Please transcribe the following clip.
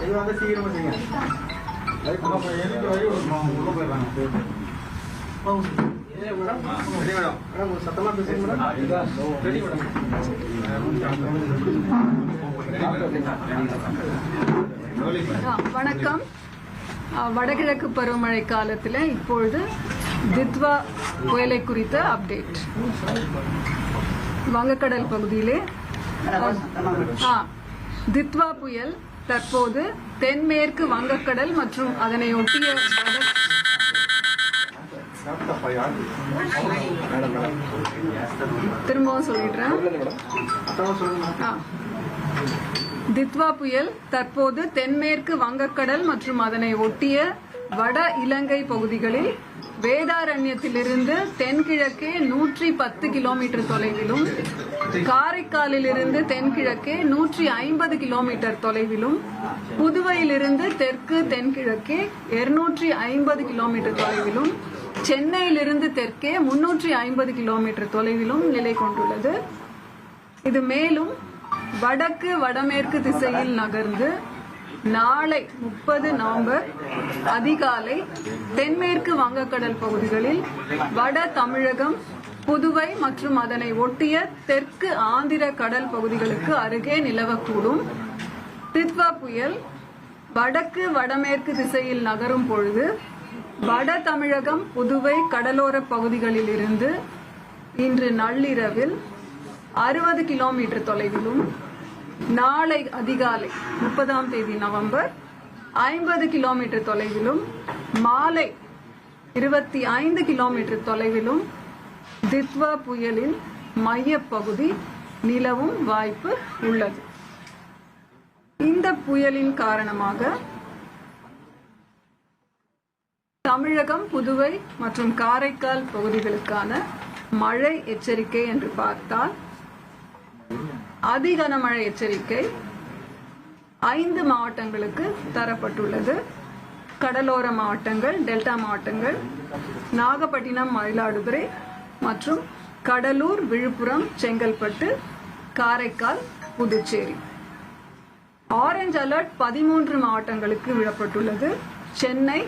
இது வந்து சீக்கிரமா செய்யுங்க உள்ள போயிடுறாங்க சத்தமா பேசுங்க வணக்கம் வடகிழக்கு பருவமழை காலத்தில் இப்பொழுது தித்வா புயலை குறித்த அப்டேட். வங்கக்கடல் பகுதியிலே தித்வா புயல் தற்போது தென்மேற்கு வங்கக்கடல் மற்றும் அதனை ஒட்டிய திரும்பவும் சொல்லிடுறேன் ஆ. தித்வா புயல் தற்போது தென்மேற்கு வங்கக்கடல் மற்றும் அதனை ஒட்டிய வட இலங்கை பகுதிகளில் வேதாரண்யத்திலிருந்து தென்கிழக்கே நூற்றி பத்து கிலோமீட்டர் தொலைவிலும் காரைக்காலிலிருந்து தென்கிழக்கே நூற்றி ஐம்பது கிலோமீட்டர் தொலைவிலும் புதுவையிலிருந்து தெற்கு தென்கிழக்கே இருநூற்றி ஐம்பது கிலோமீட்டர் தொலைவிலும் சென்னையிலிருந்து தெற்கே முன்னூற்றி ஐம்பது கிலோமீட்டர் தொலைவிலும் நிலை கொண்டுள்ளது. இது மேலும் வடக்கு வடமேற்கு திசையில் நகர்ந்து நாளை முப்பது நவம்பர் அதிகாலை தென்மேற்கு வங்கக்கடல் பகுதிகளில் வட தமிழகம் புதுவை மற்றும் அதனை ஒட்டிய தெற்கு ஆந்திர கடல் பகுதிகளுக்கு அருகே நிலவக்கூடும். தித்வா புயல் வடக்கு வடமேற்கு திசையில் நகரும் பொழுது வட தமிழகம் புதுவை கடலோர பகுதிகளில் இருந்து இன்று நள்ளிரவில் அறுபது கிலோமீட்டர் தொலைவிலும் நாளை அதிகாலை முப்பதாம் தேதி நவம்பர் ஐம்பது கிலோமீட்டர் தொலைவிலும் மாலை இருபத்தி ஐந்து கிலோமீட்டர் தொலைவிலும் தித்வா புயலின் மையப்பகுதி நிலவும் வாய்ப்பு உள்ளது. இந்த புயலின் காரணமாக தமிழகம் புதுவை மற்றும் காரைக்கால் பகுதிகளுக்கான மழை எச்சரிக்கை என்று பார்த்தால் அதிகனமழை எச்சரிக்கை ஐந்து மாவட்டங்களுக்கு தரப்பட்டுள்ளது. கடலோர மாவட்டங்கள் டெல்டா மாவட்டங்கள் நாகப்பட்டினம் மயிலாடுதுறை மற்றும் கடலூர் விழுப்புரம் செங்கல்பட்டு காரைக்கால் புதுச்சேரி. ஆரஞ்ச் அலர்ட் பதிமூன்று மாவட்டங்களுக்கு விடப்பட்டுள்ளது. சென்னை